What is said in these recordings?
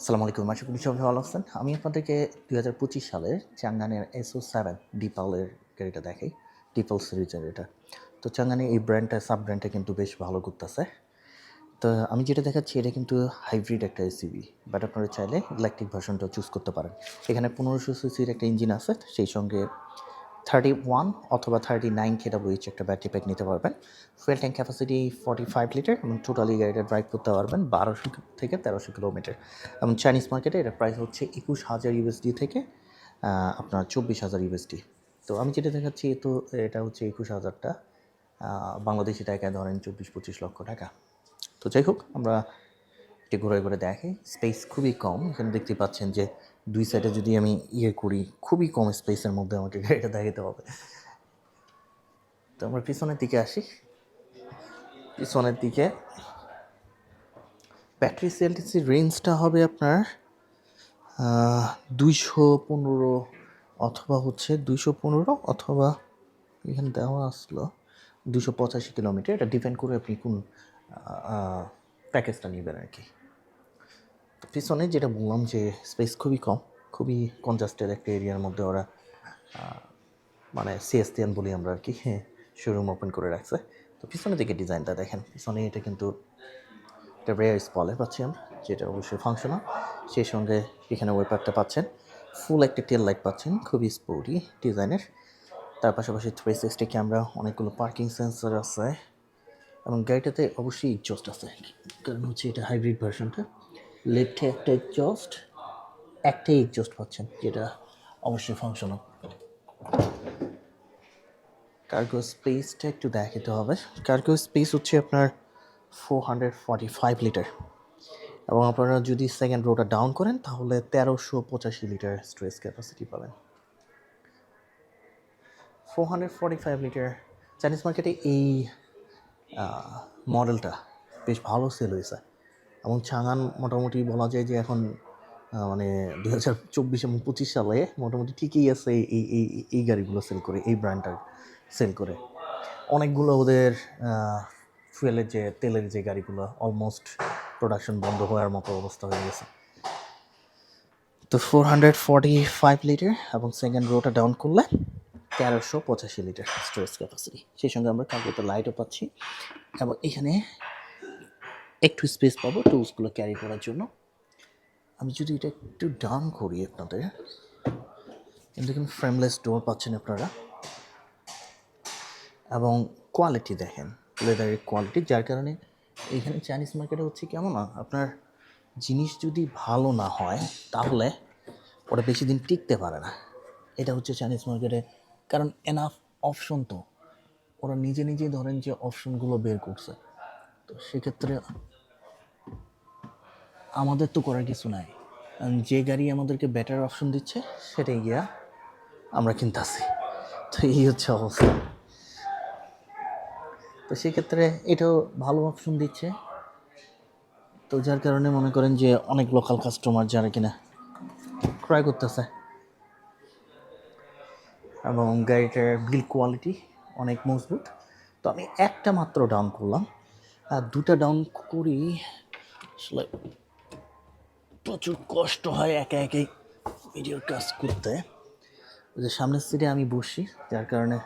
আসসালামু আলাইকুম, আশা করি সবাই ভালো আছেন। আমি আপনাদেরকে দুই হাজার পঁচিশ সালের চাঙ্গানের এসও সেভেন ডিপালের গাড়িটা দেখাই ডিপাল সিরিজের এটা। তো চাঙ্গানে এই ব্র্যান্ডটা সাব ব্র্যান্ডটা কিন্তু বেশ ভালো করতেছে তো আমি যেটা দেখাচ্ছি, এটা কিন্তু হাইব্রিড একটা এসিবি বাট আপনারা চাইলে ইলেকট্রিক ভার্সনটা চুজ করতে পারেন। এখানে পনেরোশো সিসির একটা ইঞ্জিন আছে, সেই সঙ্গে থার্টি ওয়ান অথবা থার্টি নাইন কেডাব্লিউএইচ একটা ব্যাটারি প্যাক নিতে পারবেন। Fuel tank capacity forty five litre এবং টোটালি গাড়িটা ড্রাইভ করতে পারবেন বারোশো থেকে তেরোশো কিলোমিটার এবং চাইনিজ মার্কেটে এটার প্রাইস হচ্ছে একুশ হাজার ইউএসডি থেকে আপনার চব্বিশ হাজার ইউএসডি তো আমি যেটা দেখাচ্ছি তো এটা হচ্ছে একুশ হাজারটা বাংলাদেশি টাকায় ধরেন চব্বিশ পঁচিশ লক্ষ টাকা। তো যাই হোক, আমরা একটু ঘুরে ঘুরে দেখি। স্পেস খুবই কম। এখানে দেখতে পাচ্ছেন যে দুই সাইডে যদি আমি ইয়ে করি, খুবই কম স্পেসের মধ্যে আমাকে গাড়িটা দেখাতে হবে। তো আমরা পিছনের দিকে আসি। পিছনের দিকে ব্যাটারি সেলটিসির রেঞ্জটা হবে আপনার দুইশো পনেরো অথবা হচ্ছে দুইশো পনেরো অথবা এখানে দেওয়া আসলো দুশো পঁচাশি কিলোমিটার। এটা ডিপেন্ড করে আপনি কোন প্যাকেজটা নেবেন আর কি। পিছনে যেটা বললাম যে স্পেস খুবই কম, খুবই কনজাস্টেড একটা এরিয়ার মধ্যে ওরা মানে সিএসটিএন বলি আমরা আর কি শোরুম ওপেন করে রাখছে। তো পিছনের দিকে ডিজাইনটা দেখেন, পিছনে এটা কিন্তু একটা রেয়ার স্পলে পাচ্ছি আমরা, যেটা অবশ্যই ফাংশনাল সেই সঙ্গে এখানে ওয়েপারটা পাচ্ছেন ফুল একটা টেল লাইট পাচ্ছেন, খুবই স্পোর্টি ডিজাইনের তার পাশাপাশি থ্রি সিক্সটি ক্যামেরা অনেকগুলো পার্কিং সেন্সর আছে, এবং গাড়িটাতে অবশ্যই এক্সস্ট আছে। কারণ হচ্ছে এটা হাইব্রিড ভার্সনটা লেফটে একটা এক্সস্ট একটাই এক্সস্ট পাচ্ছেন, যেটা অবশ্যই ফাংশনাল কার্গো স্পেসটা একটু দেখাতে হবে। কার্গো স্পেস হচ্ছে আপনার four hundred forty five litre এবং আপনারা যদি সেকেন্ড রোটা ডাউন করেন, তাহলে তেরোশো পঁচাশি লিটার স্টোরেজ ক্যাপাসিটি পাবেন। Four hundred forty five litre chinese মার্কেটে এই মডেলটা বেশ ভালো সেল হয়েছে। এবং চাঙান মোটামুটি বলা যায় যে এখন মানে দু হাজার চব্বিশ এবং পঁচিশ সালে মোটামুটি ঠিকই আছে এই এই, এই- গাড়িগুলো সেল করে, এই ব্র্যান্ডটা সেল করে। অনেকগুলো ওদের ফুয়েলের যে, তেলের যে গাড়িগুলো অলমোস্ট প্রোডাকশন বন্ধ হওয়ার মতো অবস্থা হয়ে গেছে। তো four hundred forty five litre এবং সেকেন্ড রোটা ডাউন করলে তেরোশো পঁচাশি লিটার স্টোরেজ ক্যাপাসিটি সেই সঙ্গে আমরা কার্গোতে লাইটও পাচ্ছি এবং এখানে একটু স্পেস পাবো টুলসগুলো ক্যারি করার জন্য। আমি যদি এটা একটু ডান করি আপনাদের এখানে ফ্রেমলেস ডোর পাচ্ছেন আপনারা। এবং কোয়ালিটি দেখেন লেদারের কোয়ালিটি যার কারণে এইখানে চাইনিজ মার্কেটে হচ্ছে কেমন না, আপনার জিনিস যদি ভালো না হয়, তাহলে ওটা বেশি দিন টিকতে পারে না। এটা হচ্ছে চাইনিজ মার্কেটে কারণ এনাফ অপশন তো। ওরা নিজে নিজে ধরেন যে অপশনগুলো বের করছে। তো সেক্ষেত্রে আমাদের তো করার কিছু নাই। যে গাড়ি আমাদেরকে বেটার অপশন দিচ্ছে, সেটাই গিয়া আমরা কিনতেছি তো এই হচ্ছে অবস্থা। তো সেক্ষেত্রে এটাও ভালো অপশন দিচ্ছে। তো যার কারণে মনে করেন যে অনেক লোকাল কাস্টমার যারা কিনা ক্রয় করতেছে। এবং গাড়িটার বিল কোয়ালিটি অনেক মজবুত। তো আমি একটা মাত্র ডাউন করলাম। দুটা ডাউন করি, আসলে প্রচুর কষ্ট হয় একা একাই ভিডিওর কাজ করতে। যে সামনের সিটে আমি বসি, যার কারণে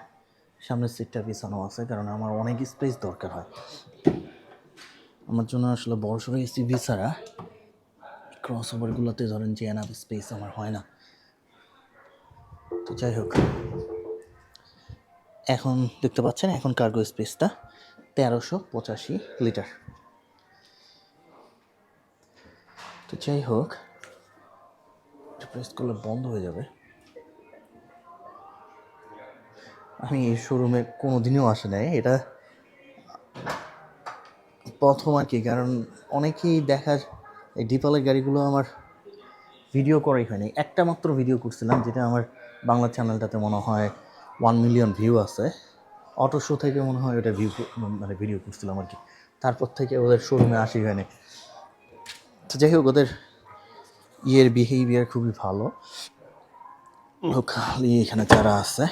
সামনের সিটটা বিছানো আছে, কারণ আমার অনেক স্পেস দরকার হয়। আমার জন্য আসলে বড় সড়ো এসিভি ছাড়া ক্রস ওভারগুলোতে ধরেন যে এনাফ স্পেস আমার হয় না। তো যাই হোক, এখন দেখতে পাচ্ছেন, এখন কার্গো স্পেসটা তেরোশো পঁচাশি লিটার। তো যাই হোক প্রেস করলে বন্ধ হয়ে যাবে। আমি এই শোরুমে কোনো দিনও আসে নাই। এটা প্রথম আর কি, কারণ অনেকেই দেখার এই ডিপালের গাড়িগুলো আমার ভিডিও করাই হয়নি। একটা মাত্র ভিডিও করছিলাম, যেটা আমার বাংলা চ্যানেলটাতে মনে হয় ওয়ান মিলিয়ন ভিউ আছে। অটো শো থেকে মনে হয় ওটা ভিউ মানে ভিডিও করছিলাম আর কি। তারপর থেকে ওদের শোরুমে আসি হয়নি। তো যাই হোক, ওদের ইয়ের বিহেভিয়ার খুবই ভালো। লোকালি এখানে যারা আছে।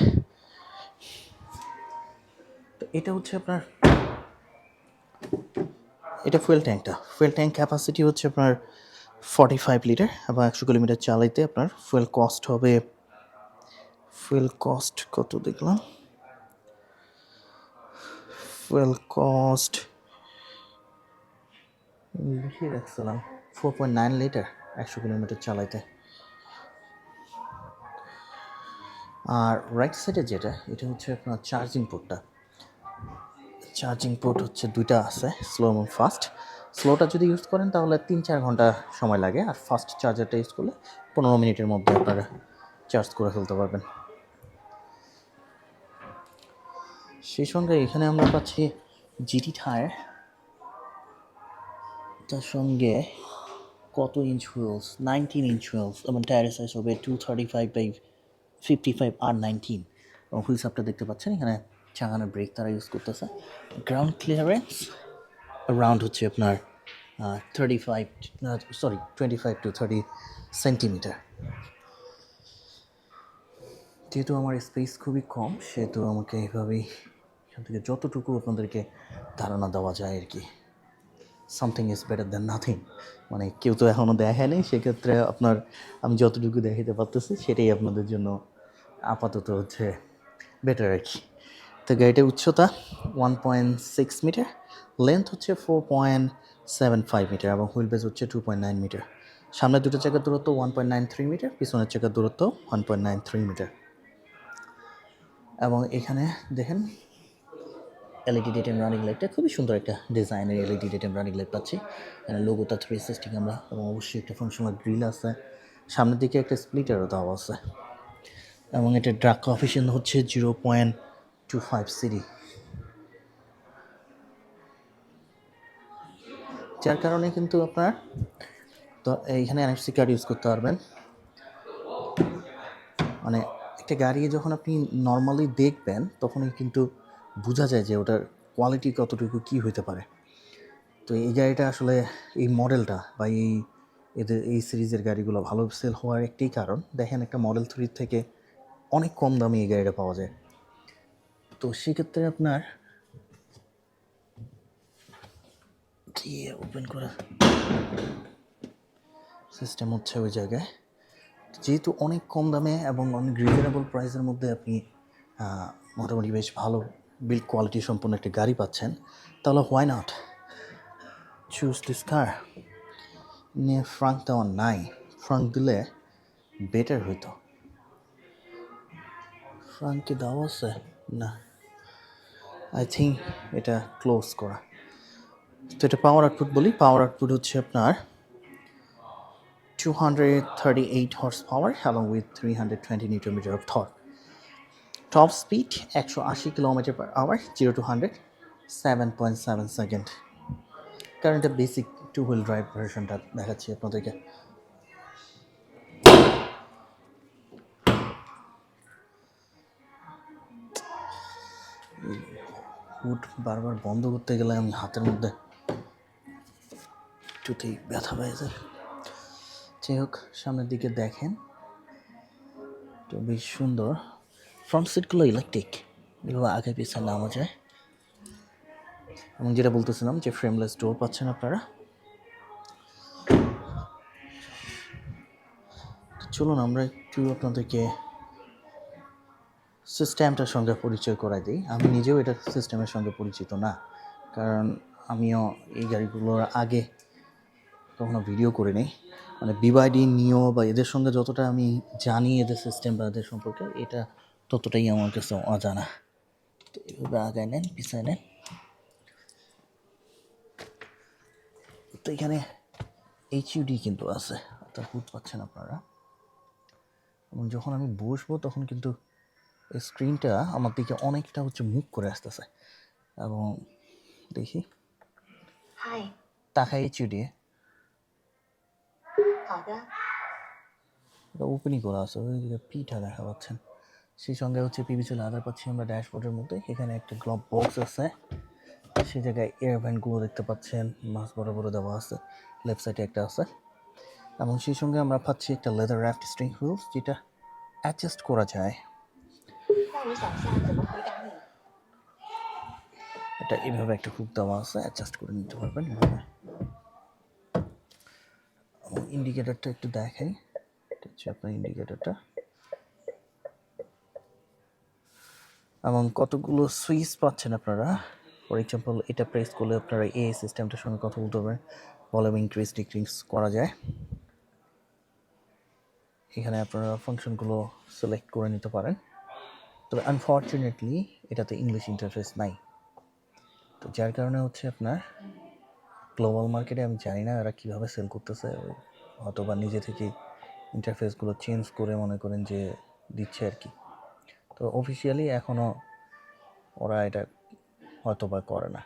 তো এটা হচ্ছে আপনার, এটা ফুয়েল ট্যাঙ্কটা ফুয়েল ট্যাঙ্ক ক্যাপাসিটি হচ্ছে আপনার ফর্টি ফাইভ লিটার এবং একশো কিলোমিটার চালাইতে আপনার ফুয়েল কস্ট হবে ফুয়েল কস্ট কত দেখলাম? ফুয়েল কস্ট লিখে রাখছিলাম ফোর পয়েন্ট নাইন লিটার একশো কিলোমিটার চালাইতে। আর রাইট সাইডে যেটা, এটা হচ্ছে আপনার চার্জিং পোর্টটা চার্জিং পোর্ট হচ্ছে দুইটা আছে স্লো এবং ফাস্ট স্লোটা যদি ইউজ করেন, তাহলে তিন চার ঘণ্টা সময় লাগে। আর ফাস্ট চার্জারটা ইউজ করলে পনেরো মিনিটের মধ্যে আপনারা চার্জ করে ফেলতে পারবেন। সেই সঙ্গে এখানে আমরা পাচ্ছি জিটি টায়ার তার সঙ্গে কত inch wheels nineteen inch wheels এবং টায়ারের সাইজ হবে two thirty five by fifty five R nineteen এবং হুইলস দেখতে পাচ্ছেন, এখানে চাঙানোর ব্রেক তারা ইউজ করতেছে। গ্রাউন্ড ক্লিয়ারেন্স রাউন্ড হচ্ছে আপনার thirty five sorry twenty five to thirty centimetre যেহেতু আমার স্পেস খুবই কম, সেহেতু আমাকে এইভাবেই এখান থেকে যতটুকু আপনাদেরকে ধারণা দেওয়া যায় আর কি something is better than nothing মানে কেউ তো এখনও দেখায়নি সেক্ষেত্রে আপনার, আমি যতটুকু দেখাতে পারতেছি, সেটাই আপনাদের জন্য আপাতত হচ্ছে বেটার আর কি। তো গাড়িটার উচ্চতা one point six metre length হচ্ছে four point seven five metre এবং হুইল বেস হচ্ছে টু পয়েন্ট নাইন মিটার সামনের দুটো চাকার দূরত্ব one point nine three metre পিছনের চাকার দূরত্ব one point nine three metre এবং এখানে দেখেন এলইডি ডেটেম রানিং লাইটটা খুবই সুন্দর একটা ডিজাইনের এলইডি ডেটেম রানিং লাইট পাচ্ছি। লোগোটা থ্রি সিক্সটি ক্যামেরা এবং অবশ্যই একটা ফাংশনাল গ্রিল আছে। সামনের দিকে একটা স্প্লিটারও দেওয়া আছে। এবং এটা ড্রাগ কফিসিয়েন্ট হচ্ছে zero point two five CD যার কারণে কিন্তু আপনার তো এইখানে এনএফসি কার্ড ইউজ করতে পারবেন। মানে একটা গাড়ি যখন আপনি নর্মালি দেখবেন, তখনই কিন্তু বোঝা যায় যে ওটার কোয়ালিটি কতটুকু কী হইতে পারে। তো এই গাড়িটা আসলে এই মডেলটা বা এই এদের, এই সিরিজের গাড়িগুলো ভালো সেল হওয়ার একটাই কারণ। দেখেন একটা মডেল থ্রির থেকে অনেক কম দামে এই গাড়িটা পাওয়া যায়। তো সেক্ষেত্রে আপনার দিয়ে ওপেন করা সিস্টেম হচ্ছে ওই জায়গায়। যেহেতু অনেক কম দামে এবং অনেক রিজনেবল প্রাইসের মধ্যে আপনি মোটামুটি বেশ ভালো বিল্ড কোয়ালিটি সম্পন্ন একটি গাড়ি পাচ্ছেন, তাহলে why not choose this car নিয়ে ফ্রাঙ্ক দেওয়া নাই। ফ্রাঙ্ক দিলে বেটার হইতো। ফ্রাঙ্কে দেওয়া আছে? না। আই থিঙ্ক এটা ক্লোজ করা। তো এটা পাওয়ার আউটপুট বলি। পাওয়ার আউটপুট হচ্ছে আপনার two hundred thirty eight horse power 238 horsepower along with 320 newton meter of torque. Top speed 180 kilometre per hour zero to hundred seven point seven second কারণ এটা basic to wheel drive ভার্সনটা দেখাচ্ছি আপনাদেরকে। Hood বারবার বন্ধ করতে গেলে আমি হাতের মধ্যে একটুতেই ব্যথা পেয়ে যায়। যাই হোক, সামনের দিকে দেখেন। তো বেশ সুন্দর। ফ্রন্ট সিটগুলো ইলেকট্রিক এগুলো আগে পিছনে নামা যায় এবং যেটা বলতেছিলাম যে ফ্রেমলেস ডোর পাচ্ছেন আপনারা। চলুন আমরা একটু আপনাদেরকে সিস্টেমটার সঙ্গে পরিচয় করাই দিই। আমি নিজেও এটা সিস্টেমের সঙ্গে পরিচিত না। কারণ আমিও এই গাড়িগুলোর আগে কখনো ভিডিও করে নেই। মানে বিবাইডি নিও বা এদের সঙ্গে যতটা আমি জানি এদের সিস্টেম বা এদের সম্পর্কে, এটা ততটাই আমার কাছে অজানা। তো এভাবে আগায় নেন পিছায় নেন। তো এখানে এইচইউডি কিন্তু আছে অর্থাৎ হুট পাচ্ছেন আপনারা। এবং যখন আমি বসবো তখন কিন্তু এই স্ক্রিনটা আমার দিকে অনেকটা হচ্ছে মুখ করে আসতেছে। এবং দেখি। Hi，তাকাই এইচইউডি ওপেনই করা আছে ওই দিকে পিঠা দেখা পাচ্ছেন। সেই সঙ্গে হচ্ছে পিভিসি লাদার পাচ্ছি আমরা ড্যাশবোর্ডের মধ্যে এখানে একটা গ্লোভ বক্স আছে। সেই জায়গায় এয়ার ভ্যানগুলো দেখতে পাচ্ছেন মাছ বড় বড় দেওয়া আছে লেফট সাইডে একটা আছে। এবং সেই সঙ্গে আমরা পাচ্ছি একটা লেদার র্যাফট স্ট্রিং হুইলস যেটা অ্যাডজাস্ট করা যায়। এটা এভাবে একটা হুক দেওয়া আছে অ্যাডজাস্ট করে নিতে পারবেন ইন্ডিকেটারটা একটু দেখাই। আপনার ইন্ডিকেটারটা এবং কতগুলো সুইচ পাচ্ছেন আপনারা? ফর এক্সাম্পল এটা প্রেস করলে আপনারা এই সিস্টেমটার সঙ্গে কথা বলতে পারবেন। ভলিউম ইনক্রিজ ডিক্রিজ করা যায়। এখানে আপনারা ফাংশনগুলো সিলেক্ট করে নিতে পারেন। তবে আনফর্চুনেটলি এটাতে ইংলিশ ইন্টারফেস নাই। তো যার কারণে হচ্ছে আপনার গ্লোবাল মার্কেটে আমি জানি না এরা কীভাবে সেল করতেছে। অথবা নিজে থেকে ইন্টারফেসগুলো চেঞ্জ করে মনে করেন যে দিচ্ছে আর কি। তো অফিসিয়ালি এখনও ওরা এটা হয়তো বা করে না।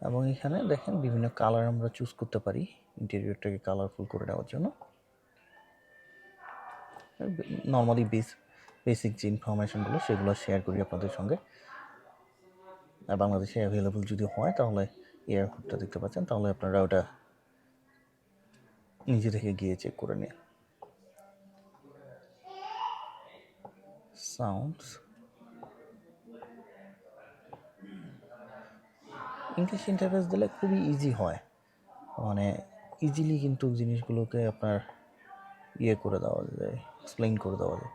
এবং এখানে দেখেন বিভিন্ন কালার আমরা চুজ করতে পারি। ইন্টেরিয়রটাকে কালারফুল করে নেওয়ার জন্য। নর্মালি বেস বেসিক যে ইনফরমেশনগুলো সেগুলো শেয়ার করি আপনাদের সঙ্গে। আর বাংলাদেশে অ্যাভেলেবল যদি হয়, তাহলে এয়ারপোর্টটা দেখতে পাচ্ছেন, তাহলে আপনারা ওটা নিজে থেকে গিয়ে চেক করে নিন। সাউন্ডস ইংলিশ ইন্টারফেস দিলে খুবই ইজি হয় মানে ইজিলি কিন্তু জিনিসগুলোকে আপনার ইয়ে করে দেওয়া যায় এক্সপ্লেইন করে দেওয়া যায়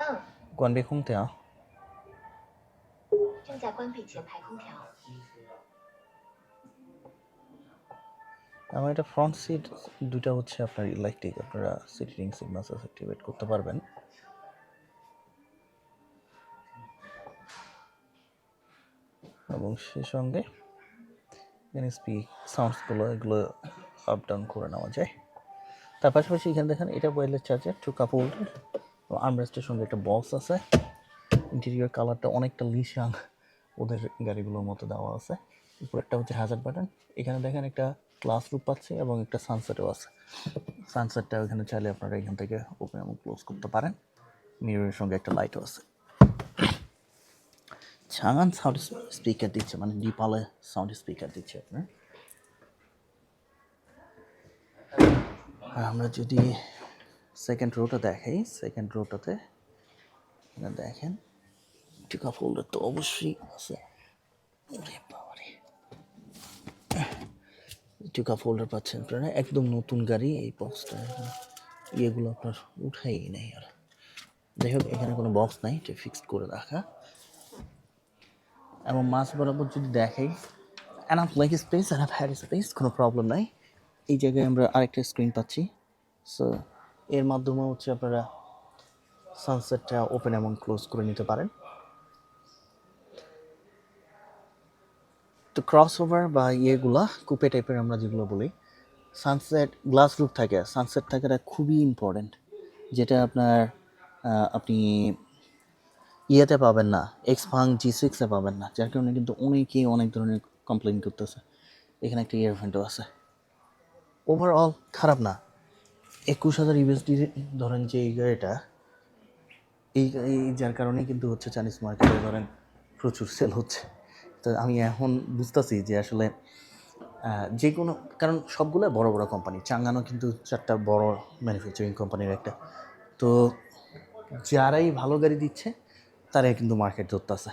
嗯，关闭空调。正在关闭前排空调。 আমার এটা ফ্রন্ট সিট দুটা হচ্ছে আপনার ইলেকট্রিক আপনারা সিটিং সিগনালস অ্যাক্টিভেট করতে পারবেন। এবং সে সঙ্গে এখানে স্পিক সাউন্ডসগুলো এগুলো আপ ডাউন করে নেওয়া যায়। তার পাশাপাশি এখানে দেখেন, এটা wireless charger two cup holder আর্মরেস্টের সঙ্গে একটা বক্স আছে। ইন্টেরিয়র কালারটা অনেকটা লিশাং ওদের গাড়িগুলোর মতো দেওয়া আছে। উপরেরটা হচ্ছে হাজার বাটন এখানে দেখেন একটা ক্লাস রুপ পাচ্ছে এবং একটা সানসেটও আছে। সানসেটটা ওখানে চাইলে আপনারা এখান থেকে ওপেন এবং ক্লোজ করতে পারেন। মিররের সঙ্গে একটা লাইটও আছে। ছাগান সাউন্ড স্পিকার দিচ্ছে মানে ডিপালে সাউন্ড স্পিকার দিচ্ছে আপনার। আর আমরা যদি সেকেন্ড রোটা দেখাই সেকেন্ড রোটাতে দেখেন টিকা ফোল্ডার তো অবশ্যই আছে। টিকা ফোল্ডার পাচ্ছেন আপনারা। একদম নতুন গাড়ি এই বক্সটা ইয়েগুলো আপনার উঠাই নেই আর। যাই হোক, এখানে কোনো বক্স নাই, এটা ফিক্সড করে রাখা। এবং মাছ বরাবর যদি দেখাই enough leg space enough head space কোনো প্রবলেম নাই। এই জায়গায় আমরা আরেকটা স্ক্রিন পাচ্ছি। সো এর মাধ্যমে হচ্ছে আপনারা সানসেটটা ওপেন এবং ক্লোজ করে নিতে পারেন। তো ক্রস ওভার বা ইয়েগুলা কুপে টাইপের আমরা যেগুলো বলি সানসেট গ্লাস রুফ থাকে। সানসেট থাকাটা খুবই ইম্পর্ট্যান্ট যেটা আপনার আপনি ইয়েতে পাবেন না এক্স ফাং জি সিক্সে পাবেন না, যার কারণে কিন্তু অনেকেই অনেক ধরনের কমপ্লেন করতেছে। এখানে একটা ইয়ারফোনটাও আছে। ওভারঅল খারাপ না। একুশ হাজার ইউএসডি ধরেন যে এই গাড়িটা, এই যার কারণে কিন্তু হচ্ছে চাইনিজ মার্কেটে ধরেন প্রচুর সেল হচ্ছে। তো আমি এখন বুঝতেছি যে আসলে যে কোনো কারণ সবগুলো বড় বড় কোম্পানি চাঙ্গানো কিন্তু চারটা বড় ম্যানুফ্যাকচারিং কোম্পানির একটা। তো যারাই ভালো গাড়ি দিচ্ছে, তারাই কিন্তু মার্কেট ধরতেছে।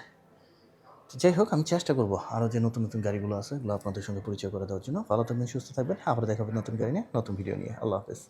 যাই হোক, আমি চেষ্টা করব আরও যে নতুন নতুন গাড়িগুলো আছে, এগুলো আপনাদের সঙ্গে পরিচয় করে দেওয়ার জন্য। ভালো থাকবেন, সুস্থ থাকবেন। আবার দেখাবেন নতুন গাড়ি নিয়ে, নতুন ভিডিও নিয়ে। আল্লাহ হাফেজ।